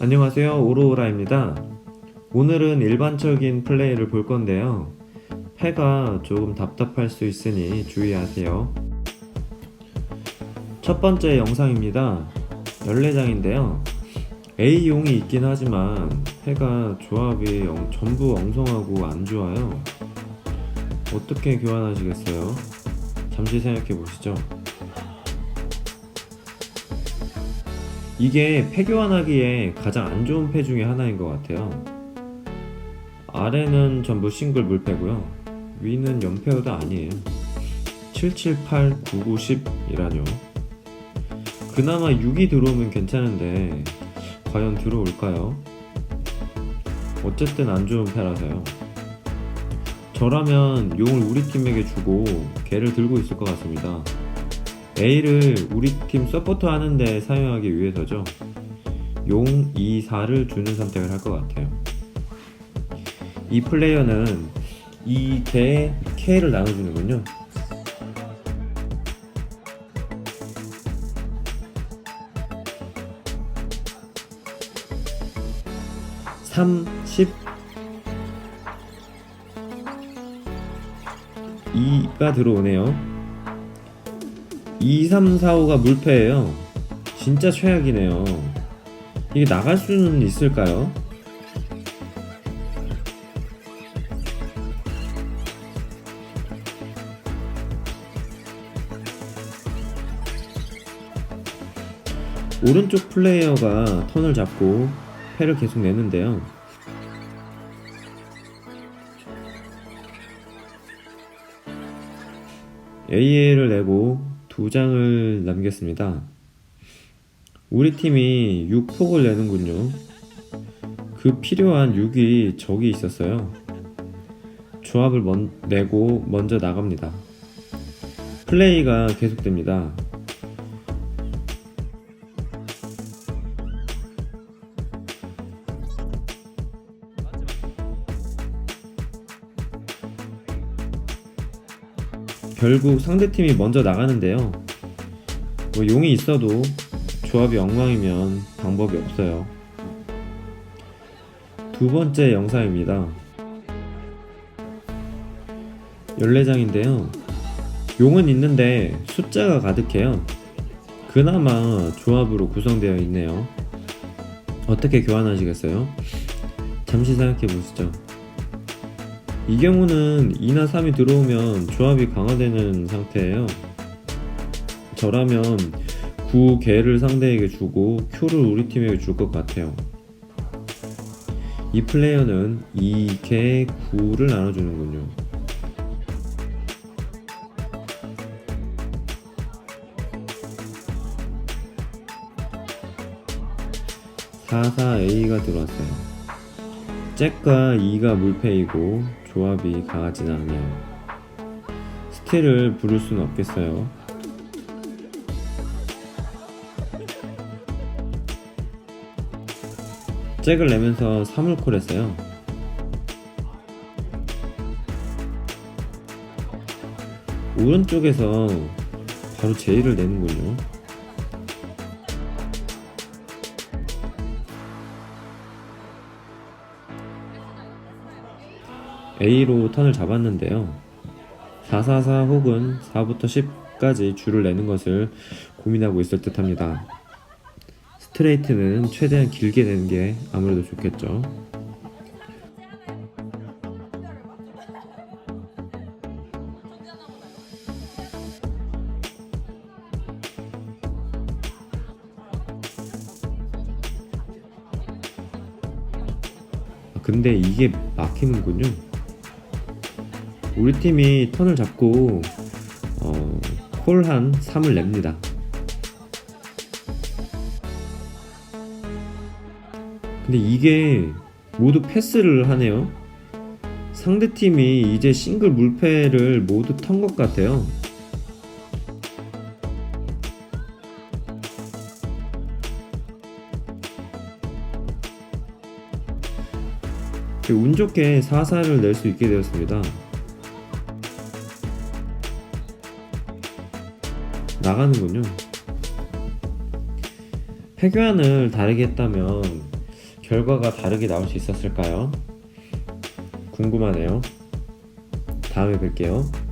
안녕하세요. 오로오라입니다. 오늘은 일반적인 플레이를 볼 건데요. 패가 조금 답답할 수 있으니 주의하세요. 첫 번째 영상입니다. 14장인데요. A용이 있긴 하지만 패가 조합이 영- 전부 엉성하고 안 좋아요. 어떻게 교환하시겠어요? 잠시 생각해 보시죠 이게 패 교환하기에 가장 안 좋은 패 중에 하나인 것 같아요. 아래는 전부 싱글 물패고요. 위는 연패도 아니에요. 778, 9, 10이라뇨. 그나마 6이 들어오면 괜찮은데 과연 들어올까요? 어쨌든 안 좋은 패라서요. 저라면 용을 우리 팀에게 주고 개를 들고 있을 것 같습니다. A를 우리 팀 서포터 하는데 사용하기 위해서죠. 용 2, 4를 주는 선택을 할 것 같아요. 이 플레이어는 이 개에 K를 나눠주는군요. 삼, 십, 2가 들어오네요. 2, 3, 4, 5가 물패예요. 진짜 최악이네요. 이게 나갈 수는 있을까요? 오른쪽 플레이어가 턴을 잡고 패를 계속 내는데요. AA를 내고 두 장을 남겼습니다. 우리 팀이 6폭을 내는군요. 그 필요한 6이 저기 있었어요. 조합을 먼, 내고 먼저 나갑니다. 플레이가 계속됩니다. 결국 상대팀이 먼저 나가는데요. 뭐 용이 있어도 조합이 엉망이면 방법이 없어요. 두 번째 영상입니다. 14장인데요. 용은 있는데 숫자가 가득해요. 그나마 조합으로 구성되어 있네요. 어떻게 교환하시겠어요? 잠시 생각해 보시죠. 이 경우는 2나 3이 들어오면 조합이 강화되는 상태예요. 저라면 9 개를 상대에게 주고 Q를 우리 팀에게 줄 것 같아요. 이 플레이어는 2개 9를 나눠주는군요. (44A가) 들어왔어요. 잭과 2가 물패이고 조합이 강하진 않네요. 스틸을 부를 수는 없겠어요. 잭을 내면서 3을 콜했어요. 오른쪽에서 바로 제이를 내는군요. A로 턴을 잡았는데요. 444 혹은 4부터 10까지 줄을 내는 것을 고민하고 있을 듯 합니다. 스트레이트는 최대한 길게 내는 게 아무래도 좋겠죠. 아, 근데 이게 막히는군요. 우리 팀이 턴을 잡고 어, 콜한 3을 냅니다. 근데 이게 모두 패스를 하네요. 상대 팀이 이제 싱글 물패를 모두 턴 것 같아요. 운 좋게 4사를 낼 수 있게 되었습니다. 나가는군요. 패교환을 다르게 했다면 결과가 다르게 나올 수 있었을까요? 궁금하네요. 다음에 뵐게요.